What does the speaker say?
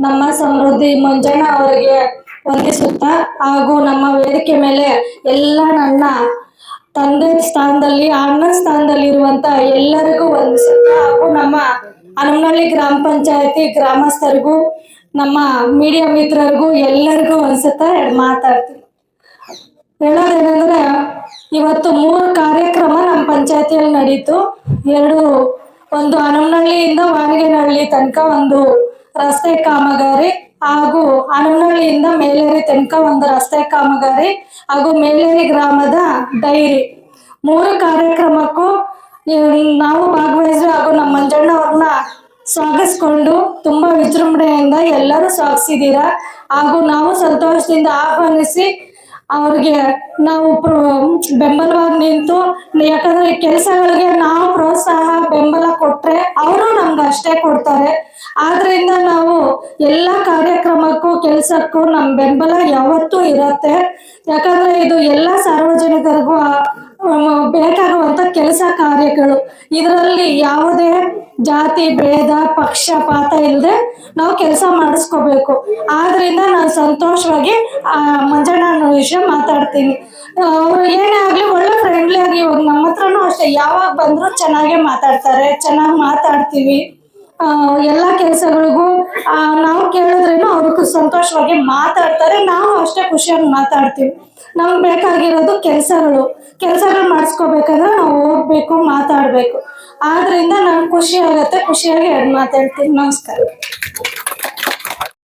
ನಮ್ಮ ಸಮೃದ್ಧಿ ಮಂಜಣ್ಣ ಅವರಿಗೆ ವಂದಿಸುತ್ತ ಹಾಗೂ ನಮ್ಮ ವೇದಿಕೆ ಮೇಲೆ ಎಲ್ಲ ನನ್ನ ತಂದೆ ಸ್ಥಾನದಲ್ಲಿ, ಅಣ್ಣ ಸ್ಥಾನದಲ್ಲಿ ಇರುವಂತ ಎಲ್ಲರಿಗೂ ವಂದಿಸುತ್ತ ಹಾಗೂ ನಮ್ಮ ಹನುಮನಹಳ್ಳಿ ಗ್ರಾಮ ಪಂಚಾಯತಿ ಗ್ರಾಮಸ್ಥರಿಗೂ, ನಮ್ಮ ಮೀಡಿಯಾ ಮಿತ್ರರಿಗೂ ಎಲ್ಲರಿಗೂ ಅನ್ಸುತ್ತಾ ಮಾತಾಡ್ತೀನಿ. ಹೇಳೋದೇನೆಂದ್ರೆ, ಇವತ್ತು ಮೂರು ಕಾರ್ಯಕ್ರಮ ನಮ್ಮ ಪಂಚಾಯತಿಯಲ್ಲಿ ನಡೀತು. ಎರಡು ಒಂದು ಹನುಮನಹಳ್ಳಿಯಿಂದ ವಾಣಿಗೆನಹಳ್ಳಿ ತನಕ ಒಂದು ರಸ್ತೆ ಕಾಮಗಾರಿ ಹಾಗೂ ಹನುಮನಹಳ್ಳಿಯಿಂದ ಮೇಲೇರಿ ತನಕ ಒಂದು ರಸ್ತೆ ಕಾಮಗಾರಿ ಹಾಗೂ ಮೇಲೇರಿ ಗ್ರಾಮದ ಡೈರಿ. ಮೂರು ಕಾರ್ಯಕ್ರಮಕ್ಕೂ ನಾವು ಭಾಗವಹಿಸಿ ಹಾಗೂ ನಮ್ಮ ಮಂಜಣ್ಣ ಅವ್ರನ್ನ ಸ್ವಾಗತಿಸ್ಕೊಂಡು ತುಂಬಾ ವಿಜೃಂಭಣೆಯಿಂದ ಎಲ್ಲರೂ ಸ್ವಾಗತಿಸಿದ್ದೀರಾ? ಹಾಗೂ ನಾವು ಸಂತೋಷದಿಂದ ಆಹ್ವಾನಿಸಿ ಅವ್ರಿಗೆ ನಾವು ಬೆಂಬಲವಾಗಿ ನಿಂತು, ಯಾಕಂದ್ರೆ ಕೆಲಸಗಳಿಗೆ ನಾವು ಪ್ರೋತ್ಸಾಹ, ಬೆಂಬಲ ಕೊಡ್ತಾರೆ ಆದ್ರಿಂದ ನಾವು ಎಲ್ಲ ಕಾರ್ಯಕ್ರಮಕ್ಕೂ, ಕೆಲಸಕ್ಕೂ ನಮ್ಮ ಬೆಂಬಲ ಯಾವತ್ತೂ ಇರತ್ತೆ. ಯಾಕಂದ್ರೆ ಇದು ಎಲ್ಲ ಸಾರ್ವಜನಿಕರಿಗೂ ಬೇಕಾಗುವಂತ ಕೆಲಸ ಕಾರ್ಯಗಳು. ಇದರಲ್ಲಿ ಯಾವುದೇ ಜಾತಿ, ಭೇದ ಪಕ್ಷಪಾತ ಇಲ್ಲದೆ ನಾವು ಕೆಲಸ ಮಾಡಿಸ್ಕೋಬೇಕು. ಆದ್ರಿಂದ ನಾನು ಸಂತೋಷವಾಗಿ, ಆ, ಮಂಜಣ್ಣ ವಿಷಯ ಮಾತಾಡ್ತೀನಿ. ಅವರು ಏನೇ ಆಗಲಿ ಒಳ್ಳೆ ಫ್ರೆಂಡ್ಲಿ ಆಗಿ ಇವಾಗ ನಮ್ಮ ಹತ್ರನೂ ಅಷ್ಟೇ. ಯಾವಾಗ ಬಂದ್ರು ಚೆನ್ನಾಗೇ ಮಾತಾಡ್ತಾರೆ, ಚೆನ್ನಾಗಿ ಮಾತಾಡ್ತೀವಿ. ಎಲ್ಲ ಕೆಲಸಗಳಿಗೂ ನಾವು ಕೇಳಿದ್ರೇನು ಅವ್ರಿಗೂ ಸಂತೋಷವಾಗಿ ಮಾತಾಡ್ತಾರೆ, ನಾವು ಅಷ್ಟೇ ಖುಷಿಯಾಗಿ ಮಾತಾಡ್ತೀವಿ. ನಮ್ಗೆ ಬೇಕಾಗಿರೋದು ಕೆಲಸಗಳು. ಕೆಲಸಗಳು ಮಾಡಿಸ್ಕೋಬೇಕಂದ್ರೆ ನಾವು ಹೋಗ್ಬೇಕು, ಮಾತಾಡಬೇಕು. ಆದ್ರಿಂದ ನಂಗೆ ಖುಷಿ ಆಗತ್ತೆ, ಖುಷಿಯಾಗಿ ಮಾತಾಡ್ತೀನಿ ನಮಸ್ಕಾರ.